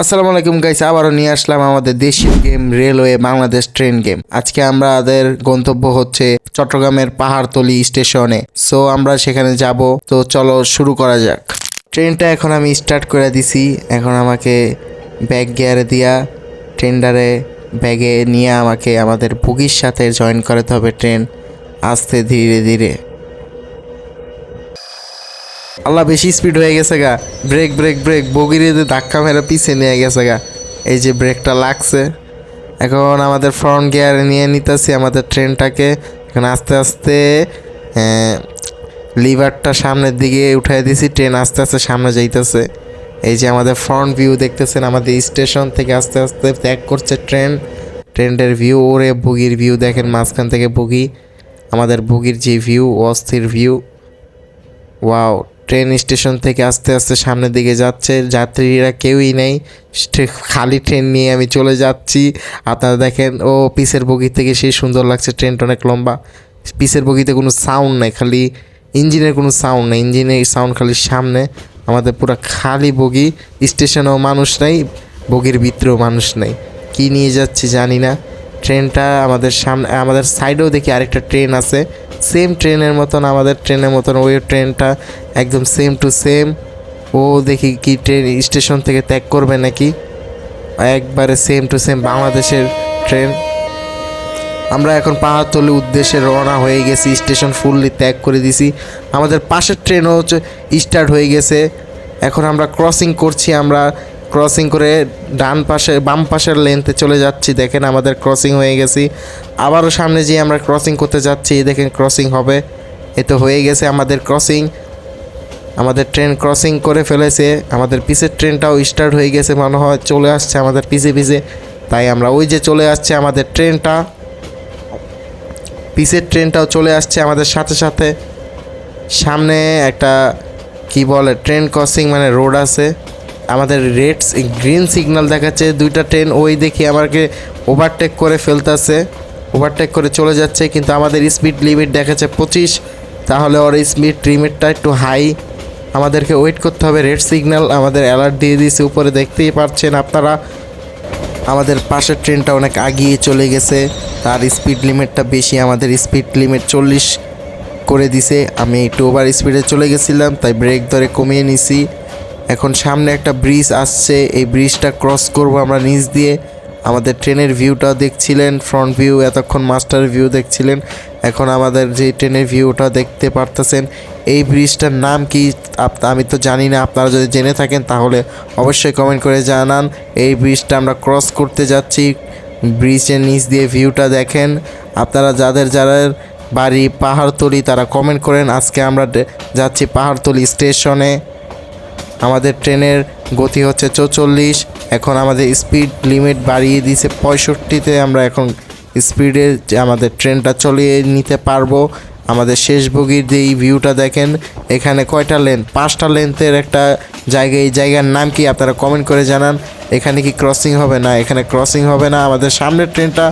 আসসালামু আলাইকুম গাইস আবারও নিয়ে আসলাম আমাদের দেশীয় game railway Bangladesh train game আজকে আমাদের গন্তব্য হচ্ছে চট্টগ্রামের পাহাড়তলি স্টেশনে সো আমরা সেখানে যাব। তো চলো শুরু করা যাক। ট্রেনটা এখন আমি স্টার্ট করে দিছি। এখন আমাকে ব্যাগ গিয়ারে দিয়া ট্রেন্ডারে ব্যাগে নিয়ে আমাকে আমাদের বুগির সাথে জয়েন করাতে হবে ট্রেন আস্তে ধীরে ধীরে। আল্লাহ বেশি স্পিড হয়ে গেছে গা। ব্রেক ব্রেক ব্রেক বগিরে ধাক্কা মেরে পিছে নিয়ে গেছে গা। এই যে ব্রেকটা লাগছে। এখন আমাদের ফ্রন্ট গিয়ারে নিয়ে নিতেছি আমাদের ট্রেনটাকে এখন আস্তে আস্তে লিভারটা সামনের দিকে উঠাই দিছি ট্রেন আস্তে আস্তে সামনে যাইতেছে। এই যে আমাদের ফ্রন্ট ভিউ দেখতেছেন, আমাদের স্টেশন থেকে আস্তে আস্তে ত্যাগ করছে ট্রেন ট্রেনের ভিউ ওরে বগির ভিউ দেখেন মাঝখান থেকে বগি। আমাদের বগির যে ভিউ অস্থির ভিউ ওয়াও ট্রেন স্টেশন থেকে আস্তে আস্তে সামনের দিকে যাচ্ছে। যাত্রীরা কেউই নেই। খালি ট্রেন নিয়ে আমি চলে যাচ্ছি। আপনারা দেখেন, ও পিসের বগি থেকে সেই সুন্দর লাগছে। ট্রেনটা অনেক লম্বা। পিসের বগিতে কোনো সাউন্ড নেই, খালি ইঞ্জিনের কোনো সাউন্ড নেই। ইঞ্জিনের সাউন্ড খালি সামনে। আমাদের পুরো খালি বগি। স্টেশনেও মানুষ নেই, বগির ভিতরেও মানুষ নেই। কী নিয়ে যাচ্ছি জানি না। ট্রেনটা আমাদের সামনে, আমাদের সাইডেও দেখি আরেকটা ট্রেন আছে। সেম ট্রেনের মতন, আমাদের ট্রেনের মতন, ওই ট্রেনটা একদম সেম টু সেম ও দেখি কি ট্রেন স্টেশন থেকে ত্যাগ করবে নাকি? একবারে সেম টু সেম বাংলাদেশের ট্রেন আমরা এখন পাহাড়তলি উদ্দেশ্যে রওনা হয়ে গেছি স্টেশন ফুললি ত্যাগ করে দিছি। আমাদের পাশের ট্রেনও স্টার্ট হয়ে গেছে। এখন আমরা ক্রসিং করছি, আমরা ক্রসিং করে ডান পাশে, বাম পাশের লেনতে চলে যাচ্ছি। দেখেন আমাদের ক্রসিং হয়ে গেছি। আবারও সামনে যেয়ে আমরা ক্রসিং করতে যাচ্ছি। দেখেন ক্রসিং হবে। এ তো হয়ে গেছে আমাদের ক্রসিং আমাদের ট্রেন ক্রসিং করে ফেলেছে। আমাদের পিসের ট্রেনটাও স্টার্ট হয়ে গেছে মনে হয়। চলে আসছে আমাদের পিছে পিছে। তাই আমরা ওই যে চলে আসছে আমাদের ট্রেনটা পিসের ট্রেনটাও চলে আসছে আমাদের সাথে সাথে। সামনে একটা, কি বলে ট্রেন ক্রসিং মানে রোড আছে। আমাদের রেড গ্রিন সিগন্যাল দেখাচ্ছে। দুইটা ট্রেন ওই দেখি আমাকে ওভারটেক করে ফেলতেছে। ওভারটেক করে চলে যাচ্ছে, কিন্তু আমাদের স্পিড লিমিট দেখাচ্ছে পঁচিশ। তাহলে ওর স্পিড লিমিটটা একটু হাই আমাদেরকে ওয়েট করতে হবে। রেড সিগন্যাল আমাদের অ্যালার্ট দিয়ে দিয়েছে। উপরে দেখতেই পাচ্ছেন আপনারা। আমাদের পাশের ট্রেনটা অনেক আগিয়ে চলে গেছে। তার স্পিড লিমিটটা বেশি, আমাদের স্পিড লিমিট চল্লিশ করে দিছে। আমি একটু ওভার স্পিডে চলে গেছিলাম, তাই ব্রেক ধরে কমিয়ে নিছি। এখন সামনে একটা ব্রিজ আসছে, এই ব্রিজটা ক্রস করব আমরা নিচ দিয়ে। আমাদের ট্রেনের ভিউটা দেখছিলেন ফ্রন্ট ভিউ এতক্ষণ মাস্টার ভিউ দেখছিলেন। এখন আমাদের যে ট্রেনের ভিউটা দেখতে পারতেছেন, এই ব্রিজটার নাম কি আমি তো জানি না, আপনারা যদি জেনে থাকেন তাহলে অবশ্যই কমেন্ট করে জানান। এই ব্রিজটা আমরা ক্রস করতে যাচ্ছি, ব্রিজের নিচ দিয়ে ভিউটা দেখেন। আপনারা যাদের যারা বাড়ি পাহাড়তলি তারা কমেন্ট করেন, আজকে আমরা যাচ্ছি পাহাড়তলি স্টেশনে আমাদের ট্রেনের গতি হচ্ছে চৌচল্লিশ, এখন আমাদের স্পিড লিমিট বাড়িয়ে দিয়েছে পঁয়ষট্টিতে। আমরা এখন স্পিডে আমাদের ট্রেনটা চলিয়ে নিতে পারব। আমাদের শেষ বগির যে এই ভিউটা দেখেন, এখানে কয়টা লেন? পাঁচটা লেন্থের একটা জায়গা। এই জায়গার নাম কি আপনারা কমেন্ট করে জানান। এখানে কি ক্রসিং হবে? না, এখানে ক্রসিং হবে না। আমাদের সামনের ট্রেনটা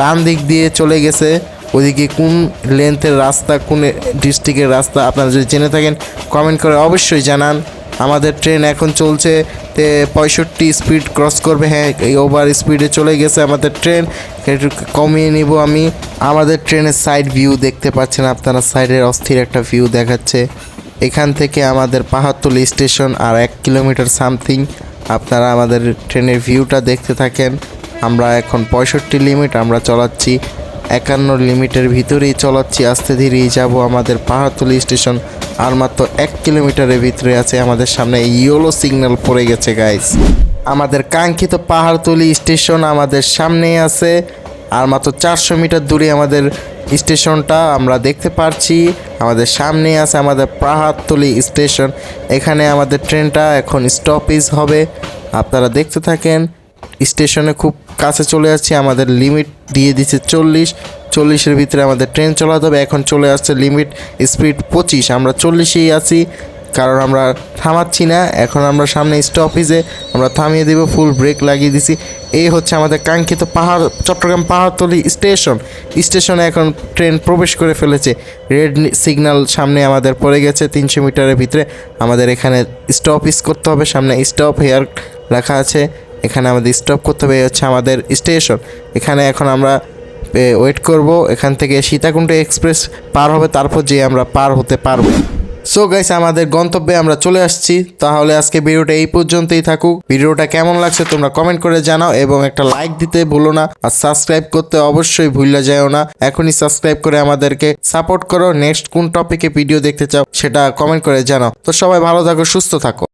ডান দিক দিয়ে চলে গেছে। ওদিকে কোন লেন্থের রাস্তা, কোন ডিস্ট্রিক্টের রাস্তা, আপনারা যদি জেনে থাকেন, কমেন্ট করে অবশ্যই জানান। আমাদের ট্রেন এখন চলছে, তে পঁয়ষট্টি স্পিড ক্রস করবে হ্যাঁ এই ওভার স্পিডে চলে গেছে আমাদের ট্রেন। একটু কমিয়ে নিব আমি। আমাদের ট্রেনের সাইড ভিউ দেখতে পাচ্ছেন আপনারা সাইডের অস্থির একটা ভিউ দেখাচ্ছে। এখান থেকে আমাদের পাহাড়তলি স্টেশন আর এক কিলোমিটার সামথিং আপনারা আমাদের ট্রেনের ভিউটা দেখতে থাকেন। আমরা এখন পঁয়ষট্টি লিমিট আমরা চলাচ্ছি, একান্ন লিমিটের ভিতরেই চলাচ্ছি, আস্তে ধীরেই যাব আমাদের পাহাড়তলি স্টেশন আর মাত্র এক কিলোমিটারের ভিতরে আছে আমাদের সামনে ইয়েলো সিগন্যাল পড়ে গেছে গাইস আমাদের কাঙ্ক্ষিত পাহাড়তলি স্টেশন আমাদের সামনেই আছে। আর মাত্র চারশো মিটার দূরে আমাদের স্টেশনটা আমরা দেখতে পারছি। আমাদের সামনে আছে আমাদের পাহাড়তলি স্টেশন। এখানে আমাদের ট্রেনটা এখন স্টপেজ হবে। আপনারা দেখতে থাকেন। স্টেশনে খুব কাছে চলে আসছি আমাদের লিমিট দিয়ে দিচ্ছে চল্লিশ। চল্লিশের ভিতরে আমাদের ট্রেন চলাতে হবে, এখন চলে আসছে লিমিট স্পিড পঁচিশ। আমরা চল্লিশেই আছি, কারণ আমরা থামাচ্ছি না। এখন আমরা সামনে স্টপেজে আমরা থামিয়ে দেবো ফুল ব্রেক লাগিয়ে দিছি। এই হচ্ছে আমাদের কাঙ্ক্ষিত পাহাড়, চট্টগ্রাম পাহাড়তলি স্টেশন। স্টেশনে এখন ট্রেন প্রবেশ করে ফেলেছে। রেড সিগন্যাল সামনে আমাদের পড়ে গেছে তিনশো মিটারের ভিতরে। আমাদের এখানে স্টপেজ করতে হবে, সামনে স্টপ হেয়ার রাখা আছে। এখানে আমাদের স্টপ করতে হবে হচ্ছে আমাদের স্টেশন এখানে এখন আমরা ওয়েট করব, এখান থেকে সীতাকুণ্ড এক্সপ্রেস পার হবে, তারপর যে আমরা পার হতে পারব। সো গাইস আমাদের গন্তব্যে আমরা চলে আসছি। তাহলে আজকে ভিডিওটা এই পর্যন্তই থাকুক। ভিডিওটা কেমন লাগছে তোমরা কমেন্ট করে জানাও এবং একটা লাইক দিতে ভুলো না। আর সাবস্ক্রাইব করতে অবশ্যই ভুললে যাও না। এখনই সাবস্ক্রাইব করে আমাদেরকে সাপোর্ট করো। নেক্সট কোন টপিকে ভিডিও দেখতে চাও, সেটা কমেন্ট করে জানাও। তো সবাই ভালো থাকো, সুস্থ থাকো।